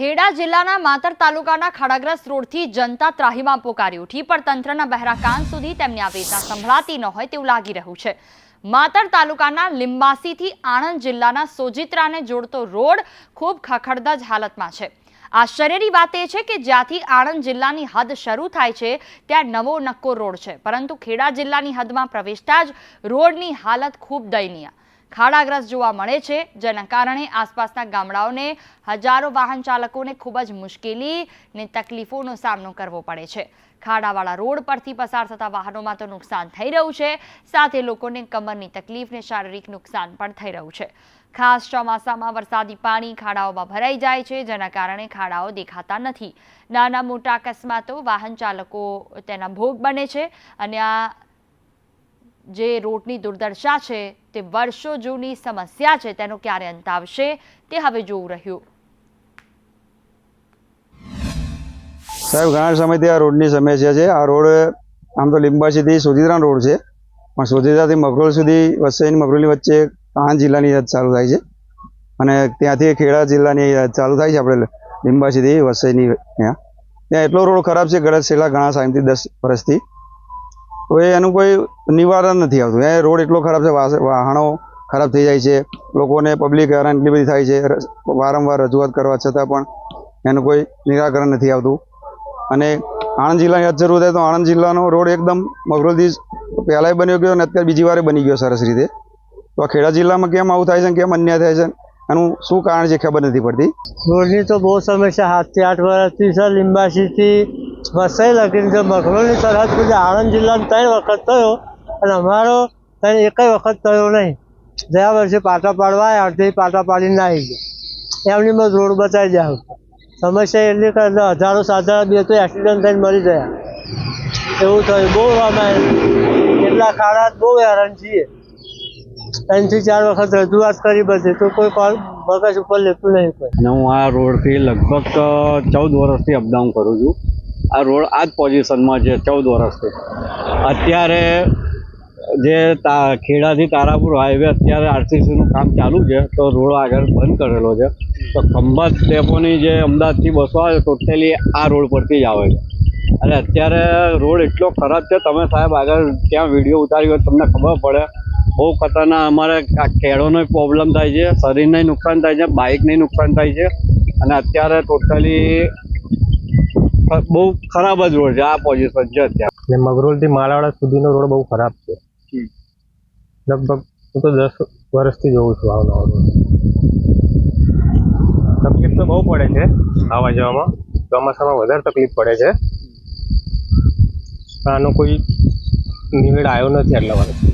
ખેડા જિલ્લાના માતર તાલુકાના ખાડાગ્રસ્ત રોડથી જનતા ત્રાહીમાં પોકારી ઉઠી, પણ તંત્રના બહેરા કાન સુધી તેમની આ વેદના સંભળાતી ન હોય તેવું લાગી રહ્યું છે. માતર તાલુકાના લિંબાસીથી આણંદ જિલ્લાના સોજિત્રાને જોડતો રોડ ખૂબ ખખડધજ હાલતમાં છે. આશ્ચર્યની વાત એ છે કે જ્યાંથી આણંદ જિલ્લાની હદ શરૂ થાય છે, ત્યાં નવો નક્કો રોડ છે. પરંતુ ખેડા જિલ્લાની હદમાં પ્રવેશતા જ રોડની હાલત ખૂબ દયનીય. ખાડાગ્રસ્ત જોવા મળે છે. જેના કારણે આસપાસના ગામડાઓને હજારો વાહન ચાલકોને ખૂબ જ મુશ્કેલી ને તકલીફોનો સામનો કરવો પડે છે. ખાડાવાળા રોડ પરથી પસાર થતા વાહનોમાં તો નુકસાન થઈ રહ્યું છે. સાથે લોકોને કમરની તકલીફ ને શારીરિક નુકસાન પણ થઈ રહ્યું છે. ખાસ ચોમાસામાં વરસાદી પાણી ખાડાઓમાં ભરાઈ જાય છે, જેના કારણે ખાડાઓ દેખાતા નથી. નાના મોટા અકસ્માતો વાહન ચાલકો તેના ભોગ બને છે અને આ જે રોડની દુર્દશા છે, તે વર્ષો જૂની સમસ્યા છે, તેનો ક્યારે અંત આવશે, તે હવે જોવું રહ્યું. સાહેબ, ઘણા સમયથી આ રોડની સમસ્યા છે. આ રોડ આમ તો લીંબાસીથી સોજિત્રાનો રોડ છે, પણ સોજિત્રાથી મગરોલ સુધી વસઈની મગરોલની વચ્ચે આણંદ જિલ્લાની યાદ ચાલુ થાય છે. અને ત્યાંથી ખેડા જિલ્લાની યાદ ચાલુ થાય છે આપણે લીંબાસીથી વસઈની ત્યાં ત્યાં એટલો રોડ ખરાબ છે ગળત છેલ્લા ઘણા સાહેબથી દસ વર્ષથી. એ એનું કોઈ નિવારણ નથી આવતું. એ રોડ એટલો ખરાબ છે વાહણો ખરાબ થઈ જાય છે, લોકોને પબ્લિક હેરાન એટલી બધી થાય છે વારંવાર રજૂઆત કરવા છતાં પણ એનું કોઈ નિરાકરણ નથી આવતું. અને આણંદ જિલ્લાની હદ જરૂર થાય તો આણંદ જિલ્લાનો રોડ એકદમ મગરોલથી પહેલાંય બન્યો ગયો અને અત્યારે બીજી વારે બની ગયો સરસ રીતે. તો આ ખેડા જિલ્લામાં કેમ આવું થાય છે કેમ અન્યાય થાય છે એનું શું કારણ છે ખબર નથી પડતી. રોડની તો બહુ સમસ્યા, સાતથી આઠ વર્ષથી છે લીંબાસીથી વસઈ લગીને જો મગરોની સરહદ પૂજા. આણંદ જિલ્લાનો ત્રણ વખત થયો અને અમારો ત્યાં એકય વખત થયો નહીં. ગયા વર્ષે પાટા પાડવા આવ્યા અડધી પાટા પાડીને આવી ગયા. એમની બસ રોડ બચાવી જાય. સમસ્યા એટલી કે હજારો સાધારણ બે તો એક્સિડન્ટ થઈને મરી ગયા. એવું થયું. બહુ રામાયણ એટલા ખાડા બહુ હેરાન છીએ. ત્રણથી ચાર વખત રજૂઆત કરી બધી. તો કોઈ કોલ મગજ ઉપર લેતું નહીં હું આ રોડથી લગભગ ચૌદ વર્ષથી અપડાઉન કરું છું. આ રોડ આ જ પોઝિશનમાં છે, ચૌદ વર્ષથી. અત્યારે જે તા, ખેડાથી તારાપુર હાઈવે અત્યારે આરસીસીનું કામ ચાલુ છે, તો રોડ આગળ બંધ કરેલો છે. તો ખંભાત ડેપોની જે અમદાવાદથી બસો આવે ટોટલી આ રોડ પરથી જ આવે છે. અને અત્યારે રોડ એટલો ખરાબ છે, તમે સાહેબ આગળ ત્યાં વીડિયો ઉતાર્યો તમને ખબર પડે. બહુ ખતરનાક અમારે આ કેળોનો પ્રોબ્લેમ થાય છે, શરીરને નુકસાન થાય છે બાઇકને નુકસાન થાય છે. અને અત્યારે ટોટલી બહુ ખરાબ જ રોડ છે. આ પોઝિશન છે અત્યારે. ને મગરોલથી માલાવાડા સુધીનો રોડ બહુ ખરાબ છે. લગભગ હું તો દસ વર્ષથી જોઉં છું આવનો રોડ. તકલીફ તો બહુ પડે છે આવવા જવામાં. ચોમાસામાં વધારે તકલીફ પડે છે. આનો કોઈ નિવેડ આવ્યો નથી આટલા વર્ષથી.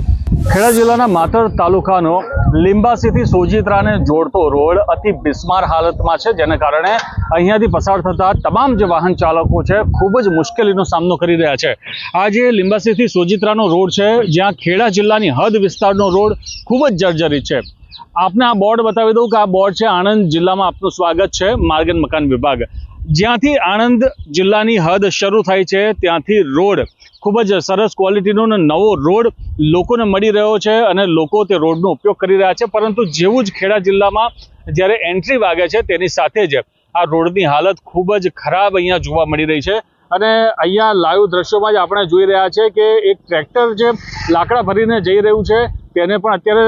ખેડા જિલ્લાના માતર તાલુકાનો લીંબાસીથી સોજિત્રાને જોડતો રોડ અતિ બિસ્માર હાલતમાં છે, જેને કારણે અહીંયાથી પસાર થતા તમામ જે વાહન ચાલકો છે, ખૂબ જ મુશ્કેલીનો સામનો કરી રહ્યા છે. આ જે લીંબાસીથી સોજિત્રાનો રોડ છે, જ્યાં ખેડા જિલ્લાની હદ વિસ્તારનો રોડ ખૂબ જ જર્જરિત છે. આપને આ બોર્ડ બતાવી દઉં કે આ બોર્ડ છે, આણંદ જિલ્લામાં આપનું સ્વાગત છે, માર્ગ મકાન વિભાગ. જ્યાંથી આણંદ જિલ્લાની હદ શરૂ થાય છે, ત્યાંથી રોડ ખૂબ જ સરસ ક્વોલિટીનો અને નવો રોડ લોકોને મળી રહ્યો છે અને લોકો તે રોડનો ઉપયોગ કરી રહ્યા છે. પરંતુ જેવું જ ખેડા જિલ્લામાં જ્યારે એન્ટ્રી વાગે છે, તેની સાથે જ આ રોડની હાલત ખૂબ જ ખરાબ અહીંયા જોવા મળી રહી છે. અને અહીંયા લાઈવ દ્રશ્યોમાં જ આપણે જોઈ રહ્યા છે કે એક ટ્રેક્ટર જે લાકડા ભરીને જઈ રહ્યું છે, તેને પણ અત્યારે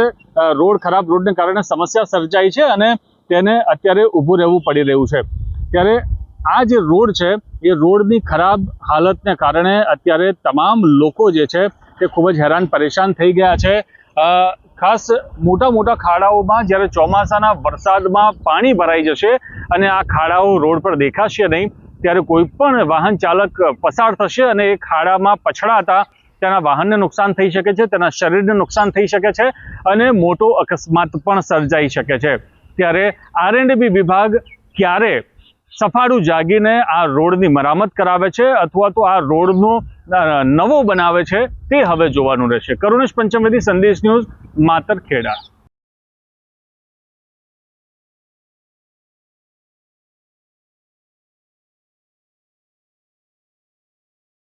રોડ ખરાબ રોડને કારણે સમસ્યા સર્જાઈ છે અને તેને અત્યારે ઊભું રહેવું પડી રહ્યું છે. ત્યારે આ જે રોડ છે, એ રોડની ખરાબ હાલતને કારણે અત્યારે તમામ લોકો જે છે, તે ખૂબ જ હેરાન પરેશાન થઈ ગયા છે. ખાસ મોટા મોટા ખાડાઓમાં જ્યારે ચોમાસાના વરસાદમાં પાણી ભરાઈ જશે અને આ ખાડાઓ રોડ પર દેખાશે નહીં, ત્યારે કોઈ પણ વાહન ચાલક પસાર થશે અને એ ખાડામાં પછડાતા તેના વાહનને નુકસાન થઈ શકે છે, તેના શરીરને નુકસાન થઈ શકે છે અને મોટો અકસ્માત પણ સર્જાઈ શકે છે. ત્યારે આર વિભાગ ક્યારે સફાળું જાગીને આ રોડની મરામત કરાવે છે અથવા તો આ રોડનો નવો બનાવે છે તે હવે જોવાનું રહેશે. કરુણેશ પંચમવેદી સંદેશ ન્યૂઝ, માતર ખેડા.